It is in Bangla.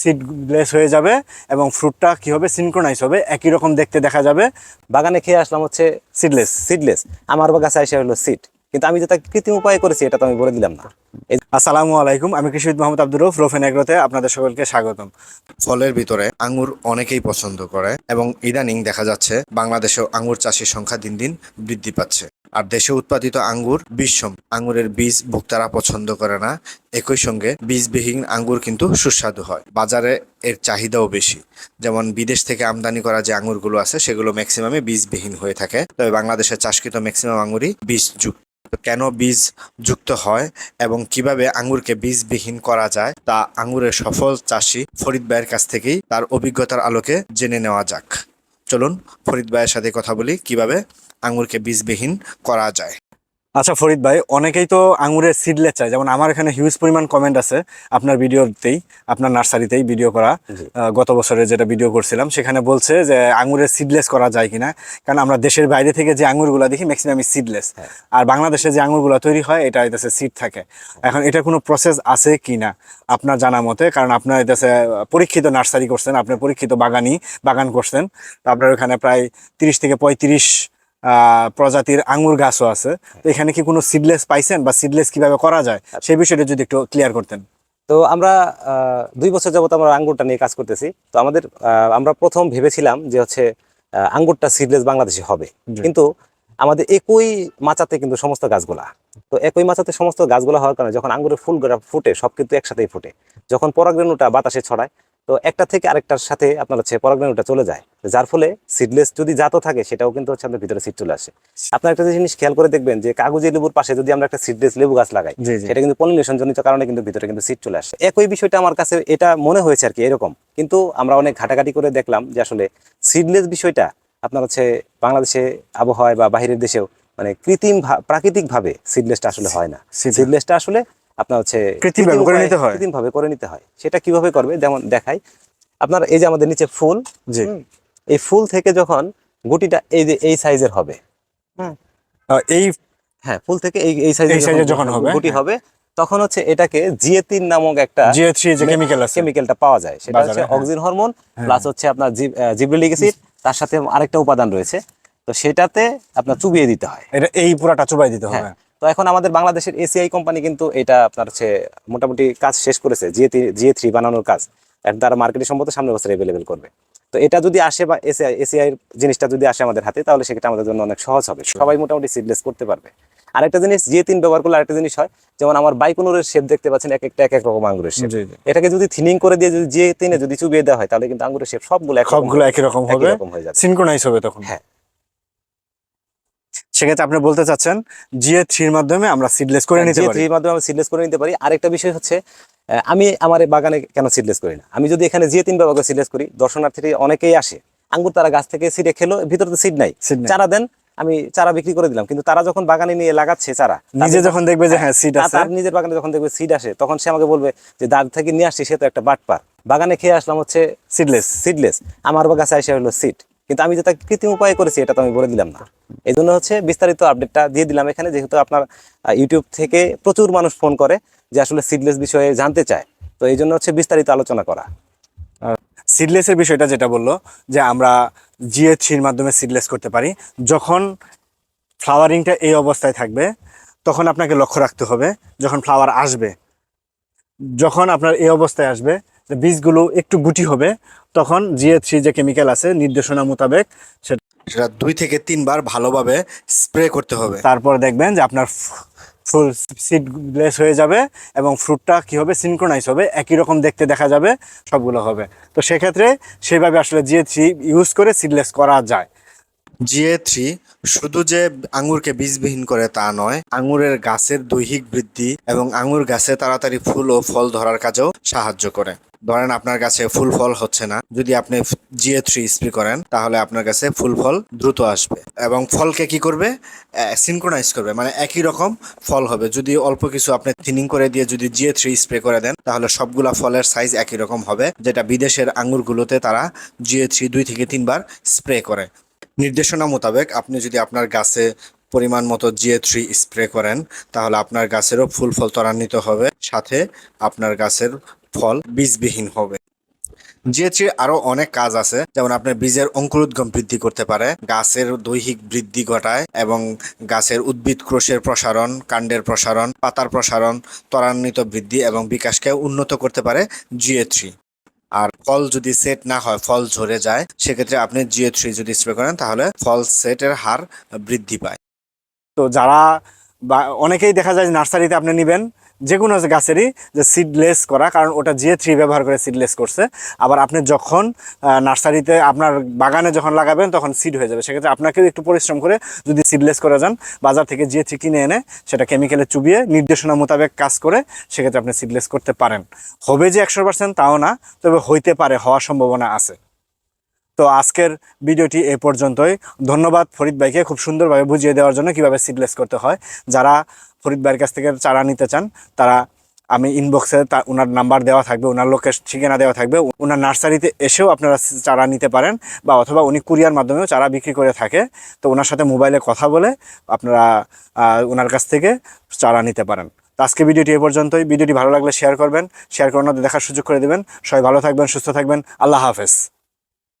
সিডলেস হয়ে যাবে এবং ফ্রুটটা কি হবে সিনক্রোনাইজ হবে, একই রকম দেখতে দেখা যাবে। বাগানে খেয়ে আসলাম হচ্ছে সিডলেস সিডলেস আমার গাছে এসে হলো সিড কিন্তু আমি যেটা কৃত্রিম উপায় করেছি, এটা তো আমি বলে দিলাম না। আসসালামু আলাইকুম, আমি কৃষিবিদ মোহাম্মদ আব্দুর রৌফ রোফেন এগ্রোতে আপনাদের সকলকে স্বাগতম। ফলের ভিতরে আঙ্গুর অনেকেই পছন্দ করে এবং ইদানিং দেখা যাচ্ছে বাংলাদেশেও আঙ্গুর চাষের সংখ্যা দিন দিন বৃদ্ধি পাচ্ছে। আর দেশে উৎপাদিত আঙ্গুর বিশ্বম আঙ্গুরের বীজ ভোক্তারা পছন্দ করে না। একই সঙ্গে বীজবিহীন আঙ্গুর কিন্তু সুস্বাদু হয়। বাজারে এর চাহিদাও বেশি। যেমন বিদেশ থেকে আমদানি করা যে আঙ্গুরগুলো আছে, সেগুলো ম্যাক্সিমামে বীজবিহীন হয়ে থাকে। তবে বাংলাদেশে চাষকৃত ম্যাক্সিমাম আঙ্গুরই বীজযুক্ত। কেন বীজ যুক্ত হয় এবং কীভাবে আঙ্গুরকে বীজবিহীন করা যায়, তা আঙ্গুরের সফল চাষি ফরিদ ভাইয়ের কাছ থেকেই তার অভিজ্ঞতার আলোকে জেনে নেওয়া যাক। চলুন ফরিদ ভাইয়ের সাথে কথা বলি কীভাবে আঙ্গুরকে বীজবিহীন করা যায়। আচ্ছা ফরিদ ভাই অনেকেই তো আঙুরের সিডলেস চায় যেমন আমার এখানে হিউজ পরিমাণ কমেন্ট আছে আপনার ভিডিওতেই আপনার নার্সারিতেই ভিডিও করা। গত বছরে যেটা ভিডিও করছিলাম সেখানে বলছে যে আঙুরের সিডলেস করা যায় কিনা। কারণ আমরা দেশের বাইরে থেকে যে আঙুরগুলো দেখি ম্যাক্সিমামই সিডলেস হ্যাঁ। আর বাংলাদেশে যে আঙুরগুলো তৈরি হয় এটা এটাতে সিড থাকে। এখন এটা কোনো প্রসেস আছে কিনা আপনার জানা মতে? কারণ আপনার এটাতে পরীক্ষিত নার্সারি করছেন আপনি পরীক্ষিত বাগানি বাগান করছেন। তো আপনার ওখানে প্রায় তিরিশ থেকে পঁয়ত্রিশ প্রজাতির আঙ্গুর গাছও আছে। তো এখানে কি কোনো সিডলেস পাইছেন বা সিডলেস কীভাবে করা যায়? সেই বিষয়টা যদি একটু ক্লিয়ার করতেন। তো আমরা দুই বছর যাবত আমরা আঙ্গুরটা নিয়ে কাজ করতেছি। তো আমাদের আমরা প্রথম ভেবেছিলাম যে হচ্ছে আঙ্গুরটা সিডলেস বাংলাদেশে হবে। কিন্তু আমাদের একই মাচাতে কিন্তু সমস্ত গাছগুলা। তো একই মাচাতে সমস্ত গাছগুলা হওয়ার কারণে যখন আঙ্গুরের ফুলগুলা ফুটে সব কিন্তু একসাথেই ফুটে। যখন পরাগরেণুটা বাতাসে ছড়ায় তো একটা থেকে আরেকটার সাথে আপনার হচ্ছে পরাগরেণুটা চলে যায়। যার ফলে সিডলেস যদি জাতও থাকে সেটাও কিন্তু হচ্ছে আমাদের ভিতরে সিড চলে আসে। আপনার একটা জিনিস খেয়াল করে দেখবেন যে কাগজে লেবুর পাশে যদি আমরা একটা সিডলেস লেবু গাছ লাগাই সেটা কিন্তু পলিনেশন জনিত কারণে কিন্তু ভিতরে কিন্তু সিট চলে আসে। একই বিষয়টা আমার কাছে এটা মনে হয়েছে আর কি এরকম। কিন্তু আমরা অনেক ঘাটাঘাটি করে দেখলাম যে আসলে সিডলেস বিষয়টা আপনার হচ্ছে বাংলাদেশে আবহাওয়ায় বা বাইরের দেশেও মানে কৃত্রিম প্রাকৃতিক ভাবে সিডলেসটা আসলে হয় না। সিডলেসটা আসলে আপনার হচ্ছে কৃত্রিমভাবে করে নিতে হয়। কৃত্রিমভাবে করে নিতে হয়। সেটা কীভাবে করবে? যেমন দেখাই আপনার এই যে আমাদের নিচে ফুল জি। এই ফুল থেকে যখন গুটিটা এই যে এই সাইজের হবে। আহ, এই হ্যাঁ ফুল থেকে এই এই সাইজের যখন হবে, গুটি হ্যাঁ। হবে তখন হচ্ছে এটাকে জিএতিন নামক একটা থ্রি যে কেমিক্যাল আছে। কেমিক্যালটা পাওয়া যায়। সেটা হচ্ছে হ্যাঁ। অক্সিন হরমোন হ্যাঁ। প্লাস হচ্ছে আপনার জিব্রেলিক অ্যাসিড তার সাথে আরেকটা উপাদান রয়েছে। তো সেটাতে আপনার চুবিয়ে দিতে হয়। এটা এই পুরাটা চুবাই দিতে হবে। হ্যাঁ তো এখন আমাদের বাংলাদেশের এসিআই কোম্পানি কিন্তু এটা আপনার হচ্ছে মোটামুটি কাজ শেষ করেছে জিএ জিএ থ্রি বানানোর কাজ। এখন তারা মার্কেটে সম্ভবত সামনের বছর অ্যাভেলেবেল করবে। তো এটা যদি আসে বা এসিআই এসিআই জিনিসটা যদি আসে আমাদের হাতে তাহলে সেটা আমাদের জন্য অনেক সহজ হবে। সবাই মোটামুটি সিডলেস করতে পারবে। আরেকটা জিনিস জিএ তিন ব্যবহার করলে আরেকটা জিনিস হয় যেমন আমার বাইকুনুরের শেপ দেখতে পাচ্ছেন এক একটা এক এক রকম আঙ্গুরের শেপ এটাকে যদি থিনিং করে দিয়ে যদি জিএ তিনে যদি চুবিয়ে দেওয়া হয় তাহলে কিন্তু আঙ্গুরের শেপ সবগুলো সবগুলো একই রকম হবে। রকম হয়ে যাবে। সিনক্রোনাইজ হবে তখন। হ্যাঁ। সেক্ষেত্রে আপনি বলতে চাচ্ছেন জিএ থ্রির মাধ্যমে আমরা সিডলেস করে নিতে পারি। থ্রির মাধ্যমে আমি সিডলেস করে নিতে পারি। আরেকটা বিষয় হচ্ছে আমি আমার বাগানে কেন সিডলেস করি না? আমি যদি এখানে জিয়ে তিন ব্যবহার সিডলেস করি দর্শনার্থী অনেকেই আসে। আঙ্গুর তারা গাছ থেকে সিডে খেলো ভিতরে তো সিড নাই। চারা দেন আমি চারা বিক্রি করে দিলাম। কিন্তু তারা যখন বাগানে নিয়ে লাগাচ্ছে চারা নিজে যখন দেখবে যে হ্যাঁ সিড আছে। তার নিজের বাগানে যখন দেখবে সিড আসে তখন সে আমাকে বলবে যে দাঁড় থেকে নিয়ে আসছি সে তো একটা বাটপার। বাগানে খেয়ে আসলাম হচ্ছে সিডলেস সিডলেস আমার গাছে এসে হলো সিড কিন্তু আমি যেটা কৃত্রিম উপায়ে করেছি, এটা তো আমি বলে দিলাম না। এই জন্য হচ্ছে বিস্তারিত আপডেটটা দিয়ে দিলাম এখানে, যেহেতু আপনার ইউটিউব থেকে প্রচুর মানুষ ফোন করে যে আসলে সিডলেস বিষয়ে জানতে চায়। তো এই জন্য হচ্ছে বিস্তারিত আলোচনা করা। সিডলেসের বিষয়টা যেটা বলল, যে আমরা জিএ থ্রির মাধ্যমে সিডলেস করতে পারি, যখন ফ্লাওয়ারিংটা এই অবস্থায় থাকবে, তখন আপনাকে লক্ষ্য রাখতে হবে, যখন ফ্লাওয়ার আসবে, যখন আপনার এই অবস্থায় আসবে বীজগুলো একটু গুটি হবে তখন জিএ থ্রি যে কেমিক্যাল আছে নির্দেশনা মোতাবেক সেটা সেটা দুই থেকে তিনবার ভালোভাবে স্প্রে করতে হবে। তারপর দেখবেন যে আপনার ফুল ফুল সিডলেস হয়ে যাবে এবং ফ্রুটটা কি হবে? সিনক্রোনাইজ হবে একই রকম দেখতে দেখা যাবে সবগুলো হবে। তো সেক্ষেত্রে সেভাবে আসলে জিএ থ্রি ইউজ করে সিডলেস করা যায়। জিএ থ্রি শুধু যে আঙ্গুরকে বীজবিহীন করে তা নয়, আঙ্গুরের গাছের দৈহিক বৃদ্ধি এবং আঙ্গুর গাছে তাড়াতাড়ি ফুল ও ফল ধরার কাজেও সাহায্য করে। ধরেন আপনার গাছে ফুল ফল হচ্ছে না, যদি আপনি জিএ থ্রি স্প্রে করেন, তাহলে আপনার কাছে ফুল ফল দ্রুত আসবে। এবং ফলকে কি করবে? সিনক্রোনাইজ করবে মানে একই রকম ফল হবে। যদি অল্প কিছু আপনি থিনিং করে দিয়ে যদি জিএ থ্রি স্প্রে করে দেন, তাহলে সবগুলা ফলের সাইজ একই রকম হবে, যেটা বিদেশের আঙুরগুলোতে তারা জিএ থ্রি দুই থেকে তিনবার স্প্রে করে। নির্দেশনা মোতাবেক আপনি যদি আপনার গাছে পরিমাণ মতো জিএ থ্রি স্প্রে করেন, তাহলে আপনার গাছেরও ফুল ফল ত্বরান্বিত হবে। সাথে আপনার গাছের ফল বীজবিহীন হবে। জিএথ্রি আরও অনেক কাজ আছে। যেমন আপনার বীজের অঙ্কুরোদ্গম বৃদ্ধি করতে পারে, গাছের দৈহিক বৃদ্ধি ঘটায় এবং গাছের উদ্ভিদ কোষের প্রসারণ, কাণ্ডের প্রসারণ, পাতার প্রসারণ, ত্বরান্বিত বৃদ্ধি এবং বিকাশকে উন্নত করতে পারে জিএ থ্রি আর ফল যদি সেট না হয়, ফল ঝরে যায়, সেক্ষেত্রে আপনি জিও থ্রি যদি স্প্রে করেন, তাহলে ফল সেটের হার বৃদ্ধি পায়। তো যারা বা, অনেকেই দেখা যায় নার্সারিতে আপনি নেবেন যে কোনো গাছেরই যে সিডলেস করা, কারণ ওটা জিএ থ্রি ব্যবহার করে সিডলেস করছে। আবার আপনি যখন নার্সারিতে আপনার বাগানে যখন লাগাবেন, তখন সিড হয়ে যাবে। সেক্ষেত্রে আপনাকেও একটু পরিশ্রম করে যদি সিডলেস করে যান, বাজার থেকে জিএ থ্রি কিনে এনে সেটা কেমিক্যালে চুবিয়ে নির্দেশনা মোতাবেক কাজ করে সেক্ষেত্রে আপনি সিডলেস করতে পারেন। হবে যে একশো পার্সেন্ট তাও না, তবে হইতে পারে, হওয়ার সম্ভাবনা আছে। তো আজকের ভিডিওটি এ পর্যন্তই। ধন্যবাদ ফরিদ ভাইকে খুব সুন্দরভাবে বুঝিয়ে দেওয়ার জন্য কীভাবে সিডলেস করতে হয়। যারা ফরিদ ভাইয়ের কাছ থেকে চারা নিতে চান, তারা আমি ইনবক্সে তা ওনার নাম্বার দেওয়া থাকবে ওনার লোকের ঠিকানা দেওয়া থাকবে ওনার নার্সারিতে এসেও আপনারা চারা নিতে পারেন, বা অথবা উনি কুরিয়ার মাধ্যমেও চারা বিক্রি করে থাকে। তো ওনার সাথে মোবাইলে কথা বলে আপনারা ওনার কাছ থেকে চারা নিতে পারেন। তো আজকে ভিডিওটি এ পর্যন্তই। ভিডিওটি ভালো লাগলে শেয়ার করবেন শেয়ার করে দেখার সুযোগ করে দেবেন। সবাই ভালো থাকবেন, সুস্থ থাকবেন। আল্লাহ হাফেজ।